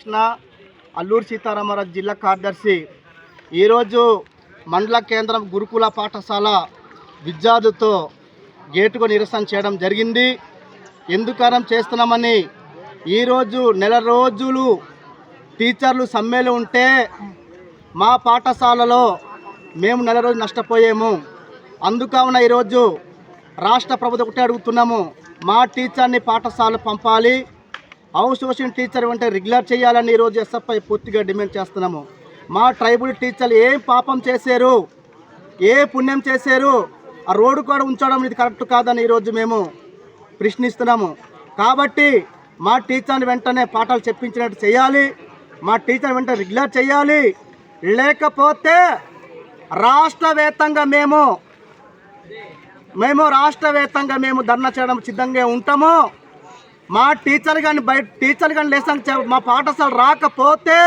కృష్ణ అల్లూరు సీతారామరాజు జిల్లా కార్యదర్శి. ఈరోజు మండల కేంద్రం గురుకుల పాఠశాల విద్యార్థులతో గేటుకు నిరసన చేయడం జరిగింది. ఎందుకనం చేస్తున్నామని ఈరోజు నెల రోజులు టీచర్లు సమ్మెలు ఉంటే మా పాఠశాలలో మేము నెల రోజులు నష్టపోయాము. అందుకావున ఈరోజు రాష్ట్ర ప్రభుత్వం ఒకటే అడుగుతున్నాము. మా టీచర్ని పాఠశాల పంపాలి. హౌస్ సోషల్ టీచర్ అంటే రెగ్యులర్ చేయాలని ఈరోజు ఎస్ఎఫ్ఐ పూర్తిగా డిమాండ్ చేస్తున్నాము. మా ట్రైబుల్ టీచర్లు ఏం పాపం చేశారు? ఏ పుణ్యం చేశారు? ఆ రోడ్డు కూడా ఉంచడం ఇది కరెక్ట్ కాదని ఈరోజు మేము ప్రశ్నిస్తున్నాము. కాబట్టి మా టీచర్ని వెంటనే పాఠాలు చెప్పించినట్టు చేయాలి. మా టీచర్ వెంటనే రెగ్యులర్ చేయాలి. లేకపోతే రాష్ట్రవేత్తంగా మేము మేము రాష్ట్రవేత్తంగా మేము ధర్నా చేయడం సిద్ధంగా ఉంటాము. మా టీచర్ కానీ బయట టీచర్ కానీ లేసం మా పాఠశాల రాకపోతే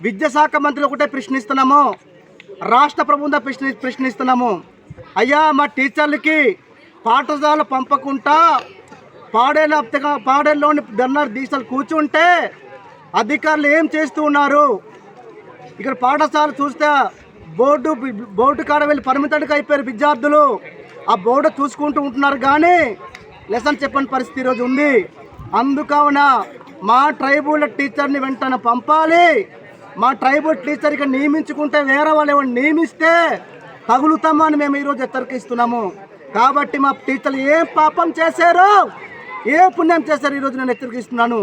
విద్యాశాఖ మంత్రి ఒకటే ప్రశ్నిస్తున్నాము రాష్ట్ర ప్రభుత్వం ప్రశ్ని ప్రశ్నిస్తున్నాము. అయ్యా మా టీచర్లకి పాఠశాల పంపకుండా పాడేల పాడేలోని ధర్నా దీక్షలు కూర్చుంటే అధికారులు ఏం చేస్తూ ఉన్నారు? ఇక్కడ పాఠశాల చూస్తే బోర్డు బోర్డు కాడ వెళ్ళి పరిమితడికి అయిపోయారు విద్యార్థులు. ఆ బోర్డు చూసుకుంటూ ఉంటున్నారు కానీ లెసన్ చెప్పని పరిస్థితి ఈరోజు ఉంది. అందుకావున మా ట్రైబుల్ టీచర్ని వెంటనే పంపాలి. మా ట్రైబుల్ టీచర్ ఇక్కడ నియమించుకుంటే వేరే వాళ్ళు ఎవరు నియమిస్తే తగులుతామని మేము ఈరోజు హెచ్చరికిస్తున్నాము కాబట్టి మా టీచర్లు ఏం పాపం చేశారు ఏ పుణ్యం చేశారు ఈరోజు నేను హెచ్చరికిస్తున్నాను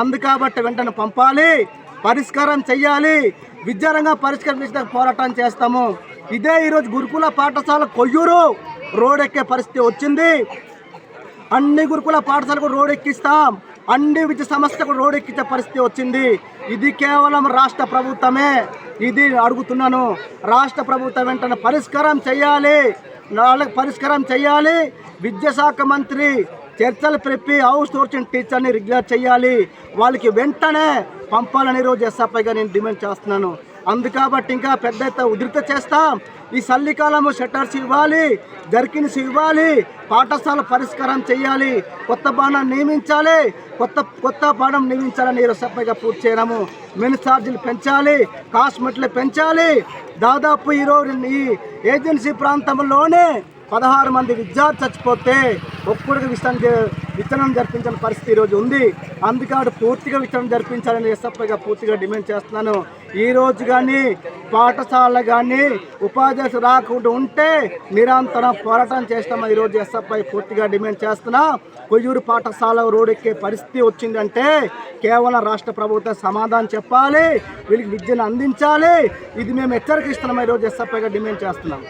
అందుకాబట్టి వెంటనే పంపాలి. పరిష్కారం చెయ్యాలి. విద్యారంగం పరిష్కరించిన పోరాటం చేస్తాము. ఇదే ఈరోజు గురుకుల పాఠశాల కొయ్యూరు రోడ్ ఎక్కే పరిస్థితి వచ్చింది. అన్ని గురుకుల పాఠశాలకు రోడ్ ఎక్కిస్తాం అన్ని విద్య సంస్థకు రోడ్ ఎక్కించే పరిస్థితి వచ్చింది. ఇది కేవలం రాష్ట్ర ప్రభుత్వమే. ఇది అడుగుతున్నాను. రాష్ట్ర ప్రభుత్వం వెంటనే పరిష్కారం చేయాలి. వాళ్ళకి పరిష్కారం చేయాలి. విద్యాశాఖ మంత్రి చర్చలు పెప్పి హౌస్ సోర్సింగ్ టీచర్ని రిగ్యులర్ చేయాలి. వాళ్ళకి వెంటనే పంపాలని రోజు ఎస్ఆర్పైగా నేను డిమాండ్ చేస్తున్నాను. అందుకాబట్టి ఇంకా పెద్ద ఎత్తున ఉధృత చేస్తాం. ఈ చలికాలము షట్టర్స్ ఇవ్వాలి జర్కిన్స్ ఇవ్వాలి పాఠశాల పరిష్కారం చేయాలి కొత్త బాణం నియమించాలి కొత్త కొత్త బాణం నియమించాలని ఈరోజు సప్పగా పూర్తి చేయడము. మెను ఛార్జీలు పెంచాలి కాస్మెట్లు పెంచాలి. దాదాపు ఈరోజు ఈ ఏజెన్సీ ప్రాంతంలోనే పదహారు మంది విద్యార్థి చచ్చిపోతే ఒక్కడికి విషయం విత్తనం జరిపించిన పరిస్థితి ఈరోజు ఉంది. అందుకే పూర్తిగా విత్తనం జరిపించాలని ఎస్ఎఫ్ఐగా పూర్తిగా డిమాండ్ చేస్తున్నాను. ఈరోజు కానీ పాఠశాల కానీ ఉపాధ్యాయులు రాకుండా ఉంటే నిరంతరం పోరాటం చేస్తామని ఈరోజు ఎస్ఎఫ్ఐ పూర్తిగా డిమాండ్ చేస్తున్నా. కొయ్యూరు పాఠశాల రోడ్ ఎక్కే పరిస్థితి వచ్చిందంటే కేవలం రాష్ట్ర ప్రభుత్వం సమాధానం చెప్పాలి వీళ్ళకి విద్యను అందించాలి. ఇది మేము హెచ్చరికిస్తున్నాం ఈరోజు ఎస్ఎఫ్ఐగా డిమాండ్ చేస్తున్నాం.